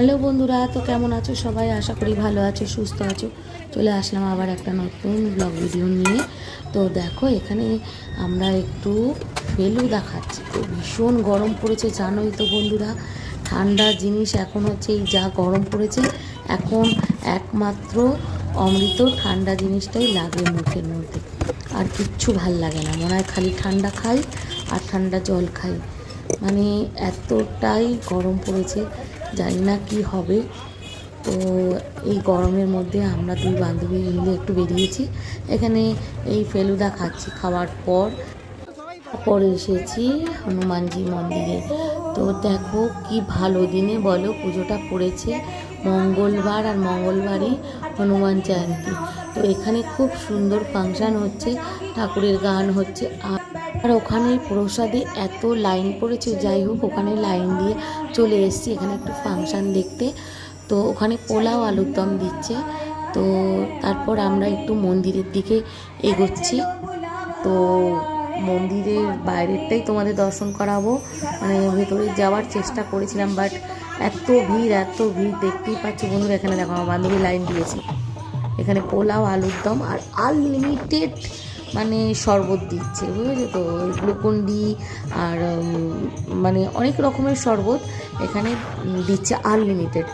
Hello বন্ধুরা, তো কেমন আছো সবাই? আশা করি ভালো আছো, সুস্থ আছো। চলে আসলাম আবার একটা নতুন ব্লগ ভিডিও নিয়ে। তো দেখো, এখানে আমরা একটু ফেলুদা খাচ্ছি তো ভীষণ গরম পড়েছে, জানোই তো বন্ধুরা। ঠান্ডা জিনিস এখন হচ্ছে এই যা গরম পড়েছে, এখন একমাত্র অমৃত ঠান্ডা জিনিসটাই লাগে মুখের মধ্যে। আর কিচ্ছু ভালো লাগে না, মনে হয় খালি ঠান্ডা খাই আর ঠান্ডা জল খাই। মানে এতটাই গরম পড়েছে, জানি না কি হবে। তো এই গরমের মধ্যে আমরা দুই বান্ধবী মিলে একটু বেরিয়েছি। এখানে এই ফেলুদা খাচ্ছি খাওয়ার পর। পরে এসেছি হনুমানজি মন্দিরে। তো দেখো কি ভালো দিনে বলো, পুজোটা পড়েছে মঙ্গলবার আর মঙ্গলবারই হনুমান জয়ন্তী। তো এখানে খুব সুন্দর ফাংশান হচ্ছে, ঠাকুরের গান হচ্ছে, আর আর ওখানে প্রসাদে এত লাইন পড়েছে, যাই হোক ওখানে লাইন দিয়ে চলে এসেছি। এখানে একটু ফাংশান দেখতে। তো ওখানে পোলাও আলুর দম দিচ্ছে। তো তারপর আমরা একটু মন্দিরের দিকে এগোচ্ছি। তো মন্দিরের বাইরেরটাই তোমাদের দর্শন করাবো। মানে ভেতরে যাওয়ার চেষ্টা করেছিলাম, বাট এত ভিড় এত ভিড়, দেখতেই পাচ্ছি বন্ধুরা, এখানে দেখো আমার বান্ধবী লাইন দিয়েছি। এখানে পোলাও, আলুর দম আর আনলিমিটেড মানে শরবত দিচ্ছে, বুঝেছ তো? গ্লুকন্ডি আর মানে অনেক রকমের শরবত এখানে দিচ্ছে আনলিমিটেড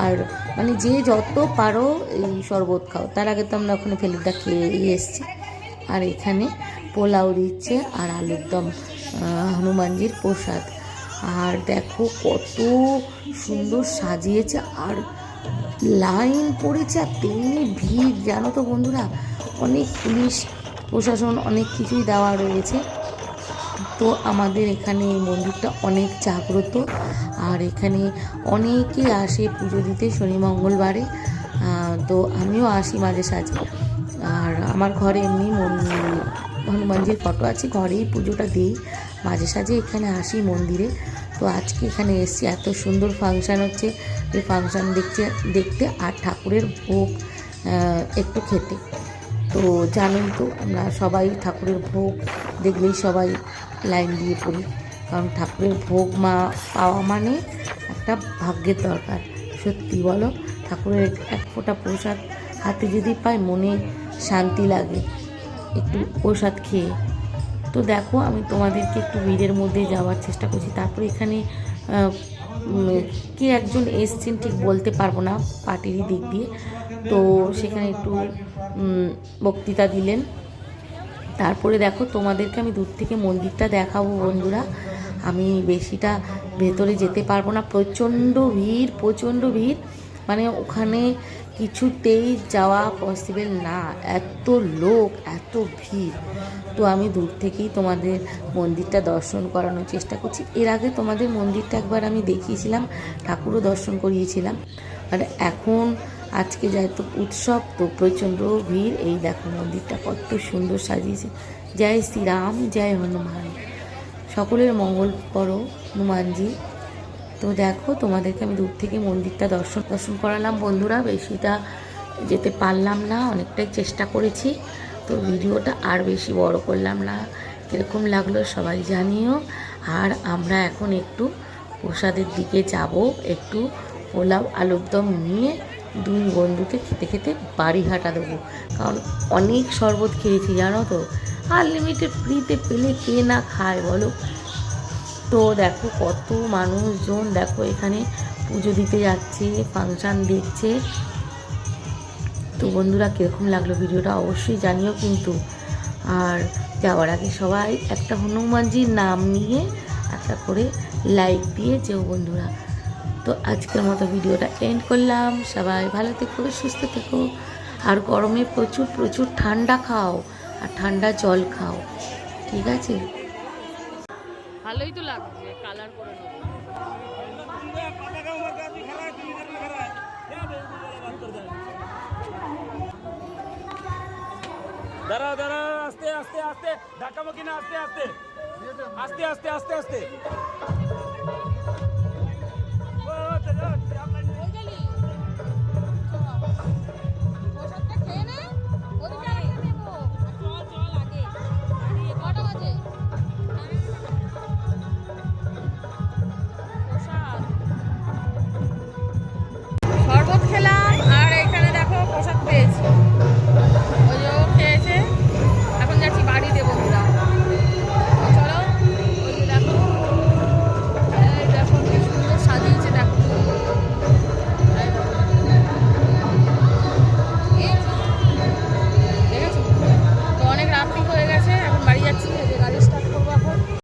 আর মানে যে যত পারো এই শরবত খাও। তার আগে তো আমরা ওখানে ফেলুদা খেয়ে এসেছি। আর এখানে পোলাও দিচ্ছে আর আলুর দম হনুমানজির প্রসাদ। আর দেখো কত সুন্দর সাজিয়েছে। আর লাইন পড়েছে আর তেমনি ভিড়, জানো তো বন্ধুরা? অনেক পুলিশ, প্রশাসন অনেক কিছুই দেওয়া রয়েছে। তো আমাদের এখানে এই মন্দিরটা অনেক জাগ্রত। আর এখানে অনেকে আসে পুজো দিতে শনি, মঙ্গলবারে। তো আমিও আসি মাঝে সাঝে। আর আমার ঘরে এমনি মন- হনুমানজির ফটো আছে, ঘরেই পুজোটা দিই। মাঝে সাঝে এখানে আসি মন্দিরে। তো আজকে এখানে এসেছি এত সুন্দর ফাংশান হচ্ছে। এই ফাংশান দেখতে দেখতে আর ঠাকুরের ভোগ একটু খেতে। তো জানেন তো, আমরা সবাই ঠাকুরের ভোগ দেখলেই সবাই লাইন দিয়ে পড়ি। কারণ ঠাকুরের ভোগ মা, পাওয়া মানে একটা ভাগ্যের দরকার। সত্যি বলো, ঠাকুরের এক ফোঁটা প্রসাদ হাতে যদি পাই মনে শান্তি লাগে। একটু প্রসাদ খেয়ে তো দেখো, আমি তোমাদেরকে একটু ভিড়ের মধ্যে যাওয়ার চেষ্টা করছি। তারপর এখানে কে একজন এসছেন ঠিক বলতে পারব না, পার্টিরই দিক দিয়ে। তো সেখানে একটু বক্তৃতা দিলেন। তারপরে দেখো, তোমাদেরকে আমি দূর থেকে মন্দিরটা দেখাবো বন্ধুরা। আমি বেশিটা ভেতরে যেতে পারব না। প্রচণ্ড ভিড় প্রচণ্ড ভিড়। মানে ওখানে কিছুতেই যাওয়া পসিবল না। এত লোক, এত ভিড়। তো আমি দূর থেকেই তোমাদের মন্দিরটা দর্শন করানোর চেষ্টা করছি। এর আগে তোমাদের মন্দিরটা একবার আমি দেখিয়েছিলাম, ঠাকুরও দর্শন করিয়েছিলাম। আর এখন আজকে যেহেতু উৎসব, তো প্রচণ্ড ভিড়। এই দেখো মন্দিরটা কত সুন্দর সাজিয়েছে। জয় শ্রীরাম, জয় হনুমান। সকলের মঙ্গল করো, হনুমানজি। তো দেখো, তোমাদেরকে আমি দূর থেকে মন্দিরটা দর্শন দর্শন করালাম। বন্ধুরা, বেশিটা যেতে পারলাম না, অনেকটাই চেষ্টা করেছি। তো ভিডিওটা আর বেশি বড় করলাম না। কীরকম লাগল সবাই জানিও। আর আমরা এখন একটু প্রসাদের দিকে যাব। একটু পোলাও আলুর দম নিয়ে দুই বন্ধুকে খেতে খেতে বাড়ি হাঁটা দেবো। কারণ অনেক শরবত খেয়েছি, জানো তো? আনলিমিটেড ফ্রিতে পেলে কে না খায় বলো? তো দেখো কত মানুষজন দেখো এখানে পুজো দিতে যাচ্ছে ফাংশান দেখছে তো বন্ধুরা, কীরকম লাগল ভিডিওটা অবশ্যই জানিও কিন্তু। আর যাওয়ার আগে সবাই একটা হনুমানজির নাম নিয়ে একটা করে লাইক দিয়ে যেও বন্ধুরা। তো আজকের মতো ভিডিওটা এন্ড করলাম। সবাই ভালো থেকো, সুস্থ থেকো। আর গরমে প্রচুর প্রচুর ঠান্ডা খাও। আর ঠান্ডা জল খাও। ঠিক আছে? ভালোই তো লাগছে কালার করে নেব। দাঁড়াও দাঁড়াও, আস্তে আস্তে আস্তে ধাক্কা মাকি না, আস্তে আস্তে। আস্তে আস্তে আস্তে আস্তে।